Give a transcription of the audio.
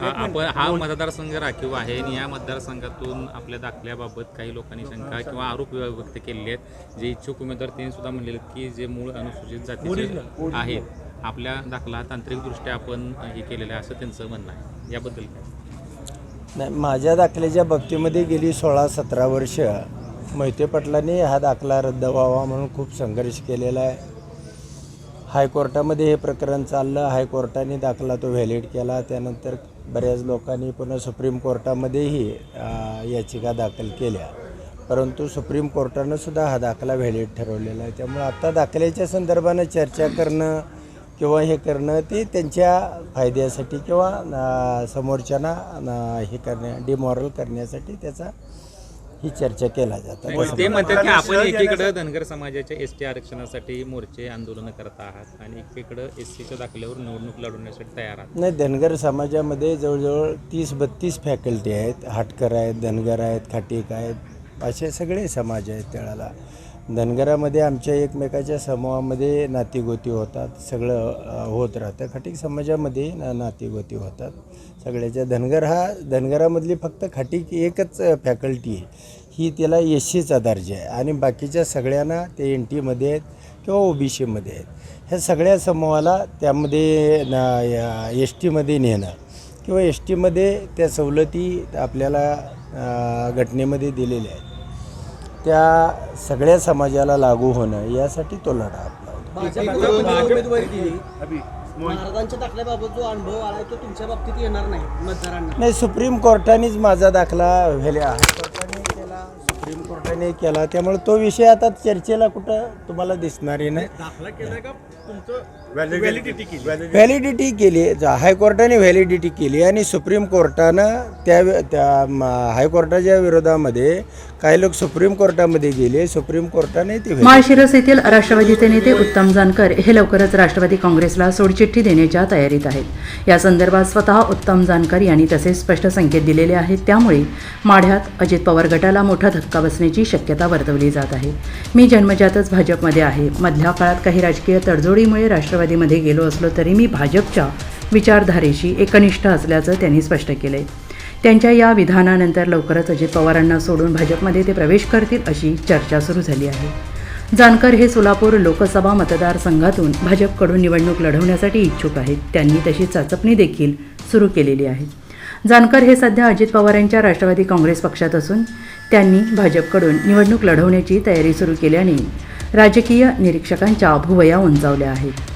आ- आपण हा मतदारसंघ राखीव आहे आणि या मतदारसंघातून आपल्या दाखल्याबाबत काही लोकांनी शंका किंवा आरोप व्यक्त केलेले आहेत. जे इच्छुक उमेदवार त्यांनी सुद्धा म्हणलेले की जे मूळ अनुसूचित जातीचे आहेत आपल्या दाखला तांत्रिकदृष्ट्या आपण हे केलेलं आहे असं त्यांचं म्हणणं आहे. याबद्दल काय? नाही माझ्या दाखल्याच्या बाबतीमध्ये गेली सोळा सतरा वर्ष मोहिते पाटलांनी हा दाखला रद्द व्हावा म्हणून खूप संघर्ष केलेला आहे. हायकोर्टामध्ये हे प्रकरण चाललं. हायकोर्टाने दाखला तो व्हॅलिड केला. त्यानंतर बऱ्याच लोकांनी पुन्हा सुप्रीम कोर्टामध्येही याचिका दाखल केल्या. परंतु सुप्रीम कोर्टानं सुद्धा हा दाखला व्हॅलिड ठरवलेला आहे. त्यामुळे आता दाखल्याच्या संदर्भानं चर्चा करणं किंवा हे करणं ते त्यांच्या फायद्यासाठी किंवा समोरच्यांना हे करण्या डिमॉरल करण्यासाठी त्याचा ही चर्चा केला जातं ते म्हणतात की आपण एकीकडे धनगर समाजाच्या एस टी आरक्षणासाठी मोर्चे आंदोलन करत आहात आणि एकीकडे एस सीच्या दाखल्यावर निवडणूक लढवण्यासाठी तयार आहात. नाही धनगर समाजामध्ये जवळजवळ तीस बत्तीस फॅकल्टी आहेत. हाटकर आहेत धनगर आहेत खाटीक आहेत असे सगळे समाज आहेत त्याला. धनगरामध्ये आमच्या एकमेकाच्या समूहामध्ये नातीगोती होतात. सगळं होत राहतं. खाटीक समाजामध्ये ना नातीगोती होतात. सगळ्याच्या धनगर हा धनगरामधली फक्त खाटीक एकच फॅकल्टी आहे. ही त्याला एस सीचा दर्जा आहे. आणि बाकीच्या सगळ्यांना ते एन टीमध्ये आहेत किंवा ओ बी सीमध्ये आहेत. ह्या सगळ्या समूहाला त्यामध्ये ना एस टीमध्ये नेणं किंवा एस टीमध्ये त्या सवलती आपल्याला घटनेमध्ये दिलेल्या आहेत. त्या सगळ्या समाजाला लागू होणं यासाठी तो लढा आपला महाराजांच्या दाखल्याबाबत जो अनुभव आलाय तो तुमच्या बाबतीत येणार नाही मतदारांना? नाही सुप्रीम कोर्टानेच माझा दाखला व्हेल्या हायकोर्टाने केला सुप्रीम कोर्टाने केला. त्यामुळे तो विषय आता चर्चेला कुठं तुम्हाला दिसणारही नाही. दाखला केलाय का? तुमचं व्हॅलिडिटी केली. व्हॅलिडिटी केली. जा- हायकोर्टाने व्हॅलिडिटी केली आणि सुप्रीम कोर्टानं त्या त्या हायकोर्टाच्या विरोधामध्ये काही लोक सुप्रीम कोर्टामध्ये गेले. सुप्रीम कोर्टाने ती माळशिरस येथील राष्ट्रवादीचे नेते उत्तम जानकर हे लवकरच राष्ट्रवादी काँग्रेसला सोडचिठ्ठी देण्याच्या तयारीत आहेत. या संदर्भात स्वतः उत्तम जानकर यांनी तसे स्पष्ट संकेत दिलेले आहेत. त्यामुळे माढ्यात अजित पवार गटाला मोठा धक्का बसण्याची शक्यता वर्तवली जात आहे. मी जन्मजातच भाजपमध्ये आहे. मधल्या काळात काही राजकीय तडजोडीमुळे राष्ट्रवादीमध्ये गेलो असलो तरी मी भाजपच्या विचारधारेशी एकनिष्ठ असल्याचं त्यांनी स्पष्ट केलंय. त्यांच्या या विधानानंतर लवकरच अजित पवारांना सोडून भाजपमध्ये ते प्रवेश करतील अशी चर्चा सुरू झाली आहे. जानकर हे सोलापूर लोकसभा मतदारसंघातून भाजपकडून निवडणूक लढवण्यासाठी इच्छुक आहेत. त्यांनी तशी चाचपणी देखील सुरू केलेली आहे. जानकर हे सध्या अजित पवार यांच्या राष्ट्रवादी काँग्रेस पक्षात असून त्यांनी भाजपकडून निवडणूक लढवण्याची तयारी सुरू केल्याने राजकीय निरीक्षकांच्या भुवया उंचावल्या आहेत.